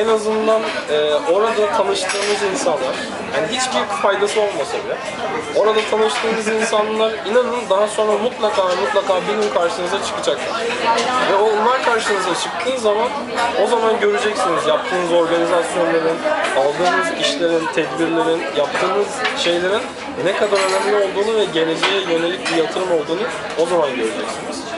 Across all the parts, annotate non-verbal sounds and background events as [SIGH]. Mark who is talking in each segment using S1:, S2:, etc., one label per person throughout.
S1: En azından e, orada tanıştığımız insanlar, yani hiçbir faydası olmasa bile, orada tanıştığınız insanlar inanın daha sonra mutlaka mutlaka bir gün karşınıza çıkacaklar. Ve onlar karşınıza çıktığı zaman, o zaman göreceksiniz yaptığınız organizasyonların, aldığınız işlerin, tedbirlerin, yaptığınız şeylerin ne kadar önemli olduğunu ve geleceğe yönelik bir yatırım olduğunu o zaman göreceksiniz.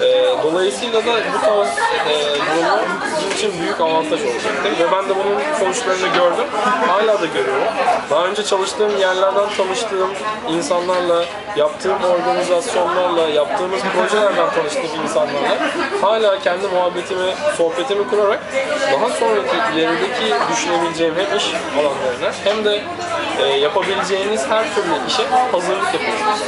S1: Ee, dolayısıyla da bu tarz e, durumlar bizim için büyük avantaj olacaktır. Ve ben de bunun sonuçlarını gördüm. Hala da görüyorum. Daha önce çalıştığım yerlerden tanıştığım insanlarla, yaptığım organizasyonlarla, yaptığımız projelerden tanıştığım insanlarla hala kendi muhabbetimi, sohbetimi kurarak daha sonraki ilerideki düşünebileceğim hem iş alanlarına hem de e, yapabileceğiniz her türlü işe hazırlık yapıyorsunuz.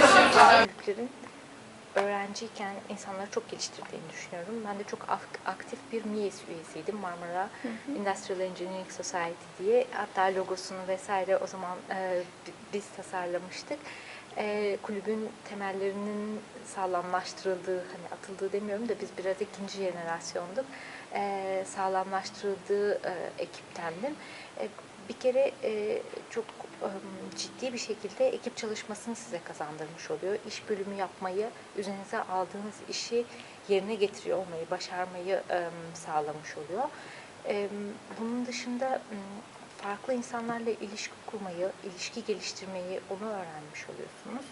S2: Öğrenciyken insanları çok geliştirdiğini düşünüyorum. Ben de çok ak- aktif bir MİES üyesiydim. Marmara Industrial Engineering Society diye. Hatta logosunu vesaire o zaman e, bi- biz tasarlamıştık. E, kulübün temellerinin sağlamlaştırıldığı, hani atıldığı demiyorum da biz biraz ikinci jenerasyonduk. E, sağlamlaştırıldığı e, ekiptendim. E, bir kere e, çok e, ciddi bir şekilde ekip çalışmasını size kazandırmış oluyor. İş bölümü yapmayı, üzerinize aldığınız işi yerine getiriyor olmayı, başarmayı e, sağlamış oluyor. E, bunun dışında farklı insanlarla ilişki kurmayı, ilişki geliştirmeyi onu öğrenmiş oluyorsunuz.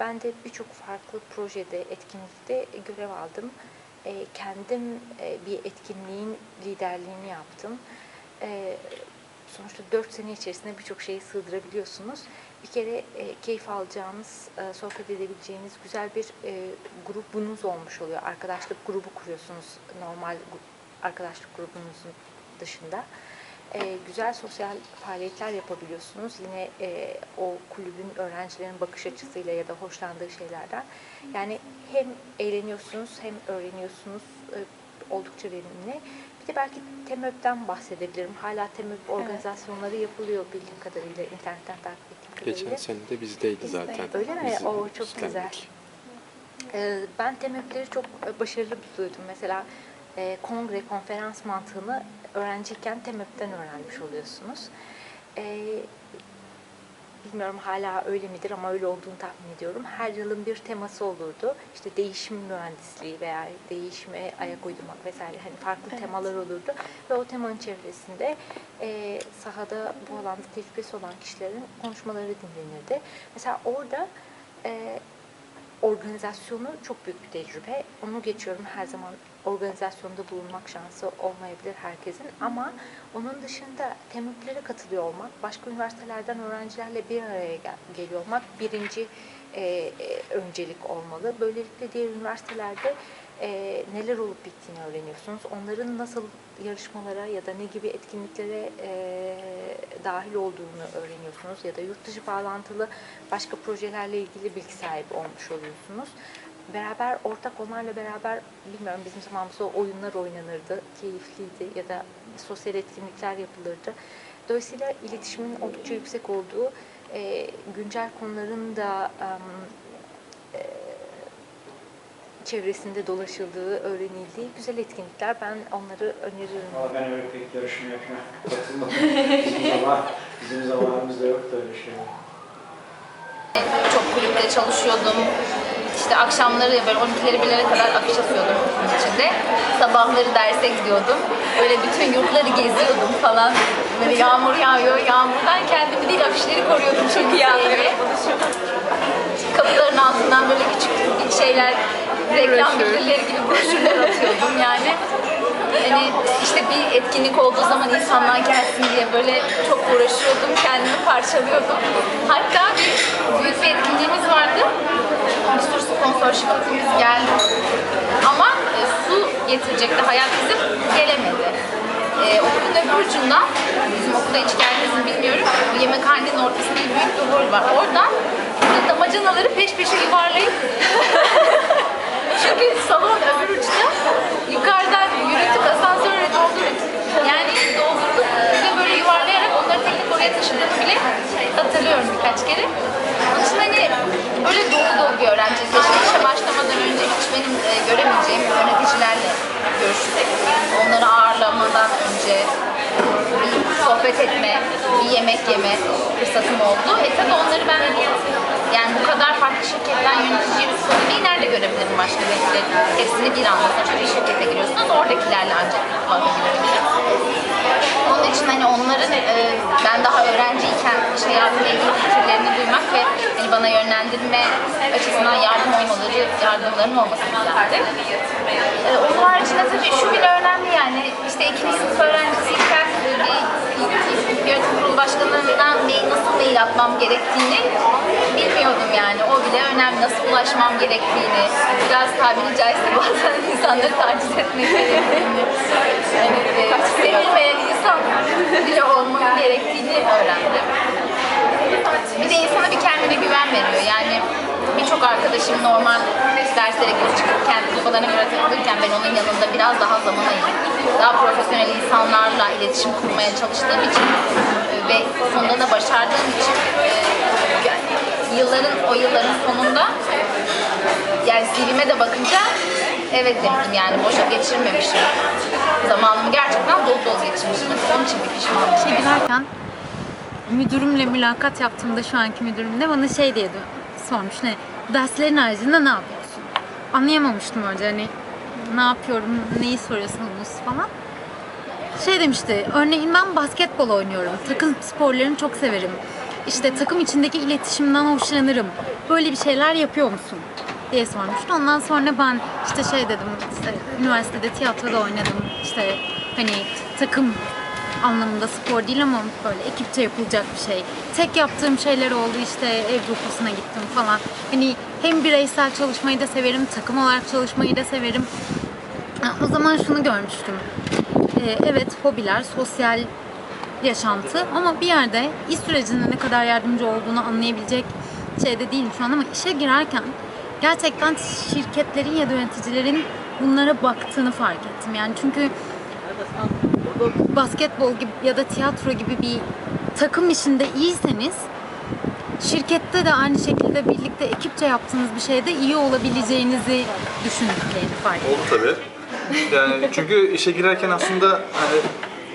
S2: Ben de birçok farklı projede, etkinlikte görev aldım. E, kendim e, bir etkinliğin liderliğini yaptım. E, sonuçta 4 sene içerisinde birçok şeyi sığdırabiliyorsunuz. Bir kere e, keyif alacağınız, e, sohbet edebileceğiniz güzel bir e, grubunuz olmuş oluyor. Arkadaşlık grubu kuruyorsunuz normal arkadaşlık grubunuzun dışında. E, güzel sosyal faaliyetler yapabiliyorsunuz. Yine e, o kulübün öğrencilerin bakış açısıyla ya da hoşlandığı şeylerden. Yani hem eğleniyorsunuz hem öğreniyorsunuz. E, oldukça verimli. Bir de belki TEMÖP'ten bahsedebilirim. Hala TEMÖP organizasyonları yapılıyor bildiğim kadarıyla internetten takip ettiğim kadarıyla.
S3: Geçen sene de bizdeydi zaten.
S2: Öyle mi?
S3: Biz
S2: Oo, çok
S3: üstlendik.
S2: güzel. Ee, Ben TEMÖP'leri çok e, başarılı buluyordum. Mesela e, kongre, konferans mantığını öğrenciyken TEMÖP'ten öğrenmiş oluyorsunuz. Ee, Bilmiyorum hala öyle midir ama öyle olduğunu tahmin ediyorum. Her yılın bir teması olurdu. İşte değişim mühendisliği veya değişime ayak uydurmak vesaire hani farklı temalar olurdu. Ve o temanın çevresinde e, sahada bu alanda tecrübesi olan kişilerin konuşmaları dinlenirdi. Mesela orada e, organizasyonu çok büyük bir tecrübe. Onu geçiyorum her zaman organizasyonda bulunmak şansı olmayabilir herkesin ama onun dışında temüplere katılıyor olmak, başka üniversitelerden öğrencilerle bir araya gel- geliyor olmak birinci e, öncelik olmalı. Böylelikle diğer üniversitelerde e, neler olup bittiğini öğreniyorsunuz. Onların nasıl yarışmalara ya da ne gibi etkinliklere e, dahil olduğunu öğreniyorsunuz ya da yurt dışı bağlantılı başka projelerle ilgili bilgi sahibi olmuş oluyorsunuz. Beraber ortak onlarla beraber bilmiyorum bizim zamanımızda oyunlar oynanırdı, keyifliydi ya da sosyal etkinlikler yapılırdı. Dolayısıyla iletişimin oldukça yüksek olduğu, e, güncel konuların da em, çevresinde dolaşıldığı, öğrenildiği güzel etkinlikler. Ben onları öneririm.
S4: Valla ben öyle pek yarışma yapma katılmadım. bizim, zaman, bizim zamanımızda yoktu öyle şey.
S5: Çok kulüpte çalışıyordum. İşte akşamları böyle 12'leri 1'lere kadar afiş asıyordum bunun içinde. Sabahları derse gidiyordum. Böyle bütün yurtları geziyordum falan. Böyle yağmur yağıyor. Yağmurdan kendimi değil afişleri koruyordum çok iyi [LAUGHS] Kapıların altından böyle küçük şeyler, reklam bildirileri gibi broşürler atıyordum yani. Hani işte bir etkinlik olduğu zaman insanlar gelsin diye böyle çok uğraşıyordum, kendimi parçalıyordum. Hatta bir büyük bir etkinliğimiz vardı. Bir sürü sponsor şirketimiz geldi. Ama e, su getirecekti hayat bizim gelemedi. E, okulun öbür ucundan, bizim okulda hiç geldiniz mi bilmiyorum, yemekhanenin ortasında büyük bir hol var. Oradan damacanaları peş peşe yuvarlayıp [LAUGHS] çünkü salon öbür uçta yukarıdan yürüttük asansörle doldurduk. Yani doldurduk ve böyle yuvarlayarak onları teknik oraya taşıdığımı bile hatırlıyorum birkaç kere. Onun için hani öyle dolu dolu bir öğrenciyiz. İşte işe başlamadan önce hiç benim e, göremeyeceğim yöneticilerle görüştük. Onları ağırlamadan önce bir sohbet etme, bir yemek yeme fırsatım oldu. E tabii onları ben yani bu kadar farklı şirketten yönetici pozisyonu nerede görebilirim başka bir Hepsini bir anda sonuçta bir şirkete giriyorsunuz. Oradakilerle ancak girebilirim. Onun için hani onların e, ben daha öğrenciyken iş hayatıyla ilgili fikirlerini duymak ve hani bana yönlendirme açısından yardım olmaları, yardımların olması güzeldi. E, onun haricinde tabii şu bile önemli yani işte ikinci sınıf öğrencisiyken bir yönetim kurulu başkanlığından mail, nasıl mail atmam gerektiğini bilmiyordum yani. O bile önemli. Nasıl ulaşmam gerektiğini, biraz tabiri caizse bazen [LAUGHS] insanları taciz etmek gerektiğini, yani, e, sevilmeyen insan bile olmak gerektiğini öğrendim. Bir de insana bir kendine güven veriyor. Yani birçok arkadaşım normal derslere girip çıkırken, kafalarına göre takılırken ben onun yanında biraz daha zaman ayırıp daha profesyonel insanlarla iletişim kurmaya çalıştığım için e, ve sonunda da başardığım için e, yılların o yılların sonunda yani CV'me de bakınca evet demiştim yani boşa geçirmemişim. Zamanımı gerçekten dolu dolu geçirmişim. Onun için bir pişmanlık.
S6: işe girerken müdürümle mülakat yaptığımda şu anki müdürümle bana şey diye sormuş ne derslerin haricinde ne yapıyorsun? Anlayamamıştım önce hani ne yapıyorum, neyi soruyorsunuz falan. Şey demişti, örneğin ben basketbol oynuyorum, takım sporlarını çok severim. İşte takım içindeki iletişimden hoşlanırım. Böyle bir şeyler yapıyor musun? diye sormuştu. Ondan sonra ben işte şey dedim, işte üniversitede tiyatroda oynadım. İşte hani takım anlamında spor değil ama böyle ekipçe yapılacak bir şey. Tek yaptığım şeyler oldu işte ev kursuna gittim falan. Hani hem bireysel çalışmayı da severim, takım olarak çalışmayı da severim. O zaman şunu görmüştüm. Ee, evet hobiler, sosyal yaşantı ama bir yerde iş sürecinde ne kadar yardımcı olduğunu anlayabilecek şeyde değilim şu an ama işe girerken gerçekten şirketlerin ya da yöneticilerin bunlara baktığını fark ettim. Yani çünkü basketbol gibi ya da tiyatro gibi bir takım işinde iyiyseniz şirkette de aynı şekilde birlikte ekipçe yaptığınız bir şeyde iyi olabileceğinizi düşündüklerini fark ettim.
S7: Oldu tabii. Yani [LAUGHS] çünkü işe girerken aslında hani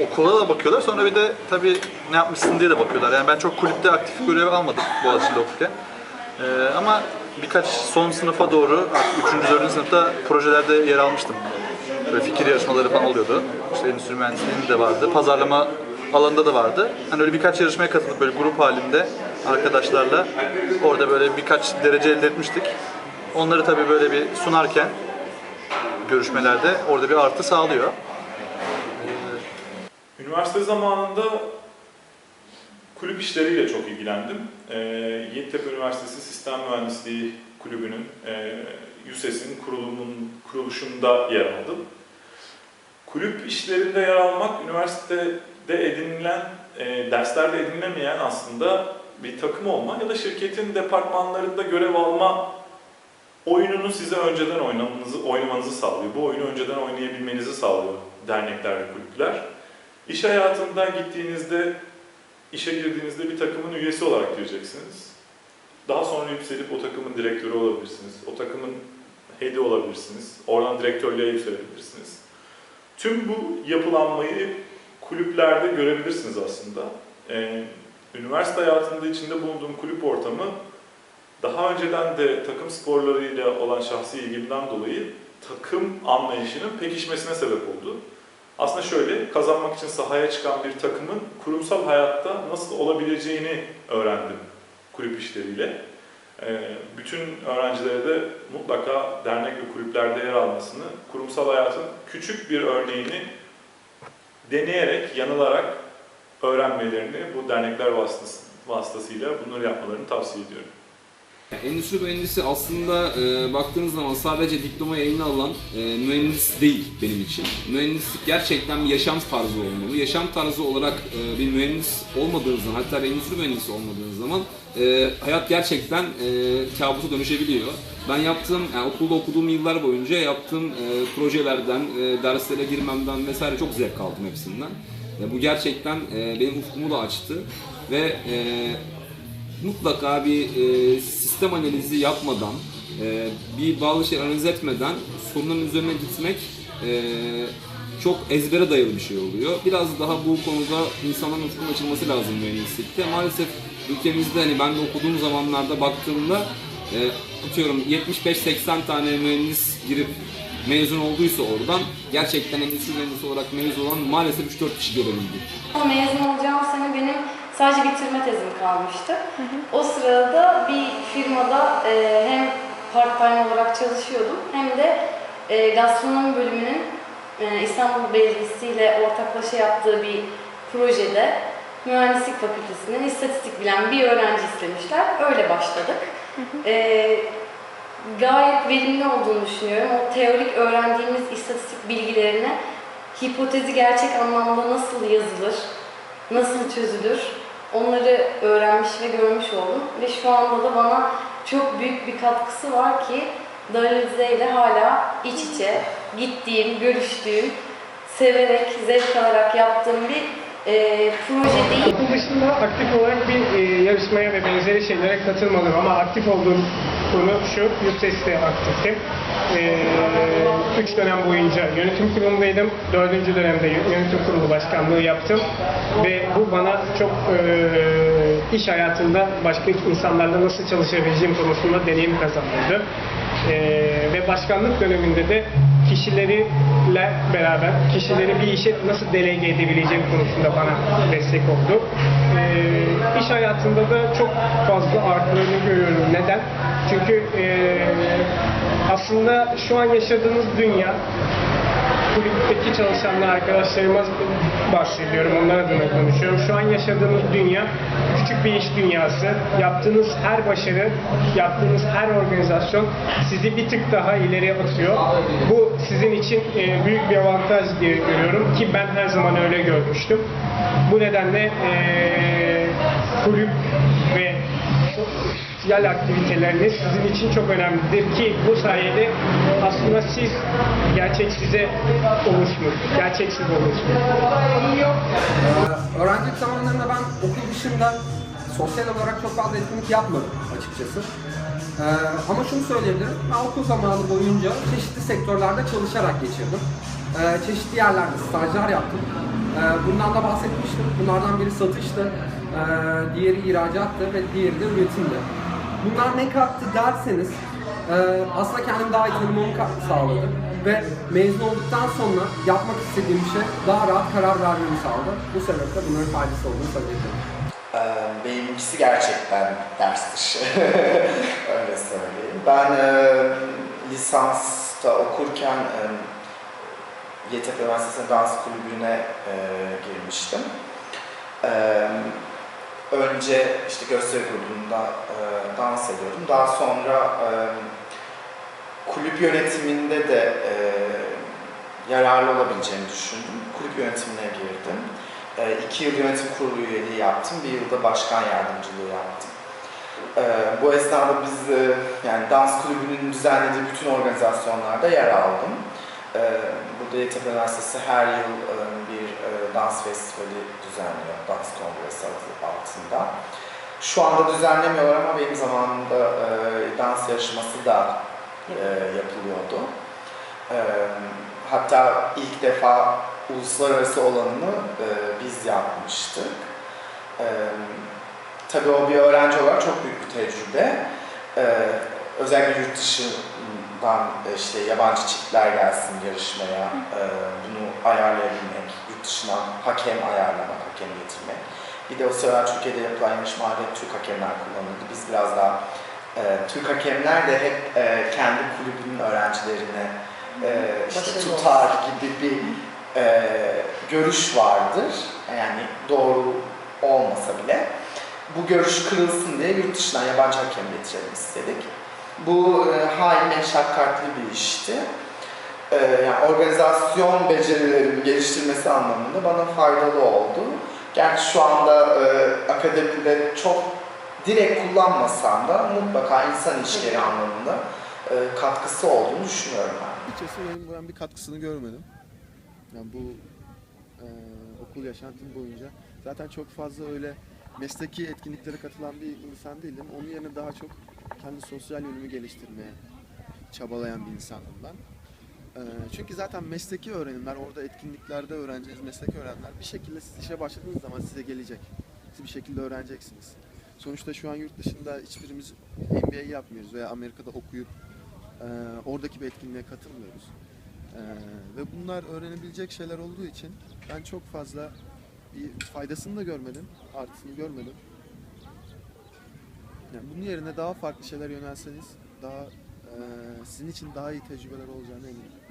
S7: okula da bakıyorlar. Sonra bir de tabii ne yapmışsın diye de bakıyorlar. Yani ben çok kulüpte aktif görev almadım Boğaziçi'nde okurken. Ee, ama birkaç son sınıfa doğru, artık 3. 4. sınıfta projelerde yer almıştım. Böyle fikir yarışmaları falan oluyordu. İşte endüstri mühendisliğinde de vardı. Pazarlama alanında da vardı. Hani öyle birkaç yarışmaya katılıp böyle grup halinde arkadaşlarla orada böyle birkaç derece elde etmiştik. Onları tabii böyle bir sunarken görüşmelerde orada bir artı sağlıyor.
S8: Üniversite zamanında kulüp işleriyle çok ilgilendim. Ee, Yeditepe Üniversitesi Sistem Mühendisliği Kulübü'nün, e, YUSES'in kurulumun, kuruluşunda yer aldım. Kulüp işlerinde yer almak, üniversitede edinilen, e, derslerde edinilemeyen aslında bir takım olma ya da şirketin departmanlarında görev alma oyununu size önceden oynamanızı, oynamanızı sağlıyor. Bu oyunu önceden oynayabilmenizi sağlıyor dernekler ve kulüpler. İş hayatında gittiğinizde, işe girdiğinizde bir takımın üyesi olarak gireceksiniz. Daha sonra yükselip o takımın direktörü olabilirsiniz. O takımın head'i olabilirsiniz. Oradan direktörlüğe yükselebilirsiniz. Tüm bu yapılanmayı kulüplerde görebilirsiniz aslında. Ee, üniversite hayatında içinde bulunduğum kulüp ortamı daha önceden de takım sporlarıyla olan şahsi ilgimden dolayı takım anlayışının pekişmesine sebep oldu. Aslında şöyle, kazanmak için sahaya çıkan bir takımın kurumsal hayatta nasıl olabileceğini öğrendim kulüp işleriyle. Ee, Bütün öğrencilere de mutlaka dernek ve kulüplerde yer almasını, kurumsal hayatın küçük bir örneğini deneyerek, yanılarak öğrenmelerini bu dernekler vasıtası, vasıtasıyla bunları yapmalarını tavsiye ediyorum.
S9: Endüstri mühendisi aslında e, baktığınız zaman sadece diploma yayını alan e, mühendis değil benim için. Mühendislik gerçekten bir yaşam tarzı olmalı. Yaşam tarzı olarak e, bir mühendis olmadığınız zaman, hatta endüstri mühendisi olmadığınız zaman e, hayat gerçekten e, kabusa dönüşebiliyor. Ben yaptığım, yani okulda okuduğum yıllar boyunca yaptığım e, projelerden, e, derslere girmemden vesaire çok zevk aldım hepsinden. E, bu gerçekten e, benim ufkumu da açtı ve e, mutlaka bir e, sistem analizi yapmadan, e, bir bağlı şey analiz etmeden sorunun üzerine gitmek e, çok ezbere dayalı bir şey oluyor. Biraz daha bu konuda insanların ufkunun açılması lazım mühendislikte. Maalesef ülkemizde hani ben de okuduğum zamanlarda baktığımda e, atıyorum 75-80 tane mühendis girip mezun olduysa oradan gerçekten endüstri mühendisi olarak mezun olan maalesef 3-4 kişi görebildik.
S10: Mezun olacağım sene benim sadece bitirme tezim kalmıştı. O sırada bir firmada e, hem part-time olarak çalışıyordum hem de e, gastronomi bölümünün e, İstanbul Belediyesi ile ortaklaşa yaptığı bir projede Mühendislik Fakültesi'nin istatistik bilen bir öğrenci istemişler. Öyle başladık. E, gayet verimli olduğunu düşünüyorum. O teorik öğrendiğimiz istatistik bilgilerini hipotezi gerçek anlamda nasıl yazılır, nasıl çözülür onları öğrenmiş ve görmüş oldum. Ve şu anda da bana çok büyük bir katkısı var ki Daralize ile hala iç içe gittiğim, görüştüğüm, severek, zevk alarak yaptığım bir e, proje değil.
S11: Okul dışında aktif olarak bir e, yarışmaya ve benzeri şeylere katılmadım ama aktif olduğum konu şu, YUSES'te aktiftim. E, üç dönem boyunca yönetim kurulundaydım. Dördüncü dönemde yönetim kurulu başkanlığı yaptım. Ve bu bana çok e, iş hayatında başka insanlarla nasıl çalışabileceğim konusunda deneyim kazandırdı. E, ve başkanlık döneminde de kişileriyle beraber kişileri bir işe nasıl delege edebileceğim konusunda bana destek oldu. Ee, iş hayatında da çok fazla artlarını görüyorum. Neden? Çünkü ee, aslında şu an yaşadığımız dünya kulüpteki çalışanlar arkadaşlarıma bahsediyorum, onlar adına konuşuyorum. Şu an yaşadığımız dünya küçük bir iş dünyası. Yaptığınız her başarı, yaptığınız her organizasyon sizi bir tık daha ileri atıyor. Bu sizin için e, büyük bir avantaj diye görüyorum ki ben her zaman öyle görmüştüm. Bu nedenle e, kulüp sosyal aktiviteleriniz sizin için çok önemlidir ki bu sayede aslında siz gerçek size oluşmuş, gerçeksiz oluşmuş.
S12: Ee, öğrencilik zamanlarında ben okul dışında sosyal olarak çok fazla etkinlik yapmadım açıkçası. Ee, ama şunu söyleyebilirim, ben okul zamanı boyunca çeşitli sektörlerde çalışarak geçirdim. Ee, çeşitli yerlerde stajlar yaptım. Ee, bundan da bahsetmiştim. Bunlardan biri satıştı, ee, diğeri ihracattı ve diğeri de üretimdi. Bunlar ne kattı derseniz, e, aslında kendimi daha iyi tanımamı sağladı. Ve mezun olduktan sonra yapmak istediğim şey daha rahat karar vermemi sağladı. Bu sebeple bunların faydası olduğunu söyleyebilirim.
S13: Ee, Benimkisi gerçekten derstir. [LAUGHS] Öyle söyleyeyim. Ben e, lisansta okurken e, Yeditepe Üniversitesi'nin dans kulübüne e, girmiştim. E, önce işte gösteri grubunda e, dans ediyordum. Daha sonra e, kulüp yönetiminde de e, yararlı olabileceğini düşündüm. Kulüp yönetimine girdim. E, iki yıl yönetim kurulu üyeliği yaptım, bir yılda başkan yardımcılığı yaptım. E, bu esnada biz e, yani dans kulübünün düzenlediği bütün organizasyonlarda yer aldım. E, burada Yeditepe Üniversitesi her yıl e, dans festivali düzenliyor, dans kongresi altında. Şu anda düzenlemiyorlar ama benim zamanımda e, dans yarışması da e, yapılıyordu. E, hatta ilk defa uluslararası olanını e, biz yapmıştık. E, tabii o bir öğrenci olarak çok büyük bir tecrübe. E, özellikle yurt dışından e, işte yabancı çiftler gelsin yarışmaya, e, bunu ayarlayabilmek, yurt dışından hakem ayarlamak, hakem getirmek. Bir de o sıra Türkiye'de yapılan yarışmalarda Türk hakemler kullanıldı. Biz biraz daha e, Türk hakemler de hep e, kendi kulübünün öğrencilerine e, işte
S10: Başarılı
S13: tutar gibi bir e, görüş vardır. Yani doğru olmasa bile. Bu görüş kırılsın diye yurt dışından yabancı hakem getirelim istedik. Bu e, hain meşakkatli bir işti. E, yani organizasyon becerilerimi geliştirmesi anlamında bana faydalı oldu. Gerçi şu anda e, akademide çok direkt kullanmasam da mutlaka insan ilişkileri anlamında e, katkısı olduğunu düşünüyorum ben.
S3: Açıkçası benim ben bir katkısını görmedim. Yani bu e, okul yaşantım boyunca zaten çok fazla öyle mesleki etkinliklere katılan bir insan değildim. Onun yerine daha çok kendi sosyal yönümü geliştirmeye çabalayan bir insanım ben. Ee, çünkü zaten mesleki öğrenimler, orada etkinliklerde öğreneceğiniz mesleki öğrenimler bir şekilde siz işe başladığınız zaman size gelecek. Siz bir şekilde öğreneceksiniz. Sonuçta şu an yurt dışında hiçbirimiz MBA yapmıyoruz veya Amerika'da okuyup e, oradaki bir etkinliğe katılmıyoruz. E, ve bunlar öğrenebilecek şeyler olduğu için ben çok fazla bir faydasını da görmedim, artısını görmedim. Yani bunun yerine daha farklı şeyler yönelseniz daha e, sizin için daha iyi tecrübeler olacağına eminim.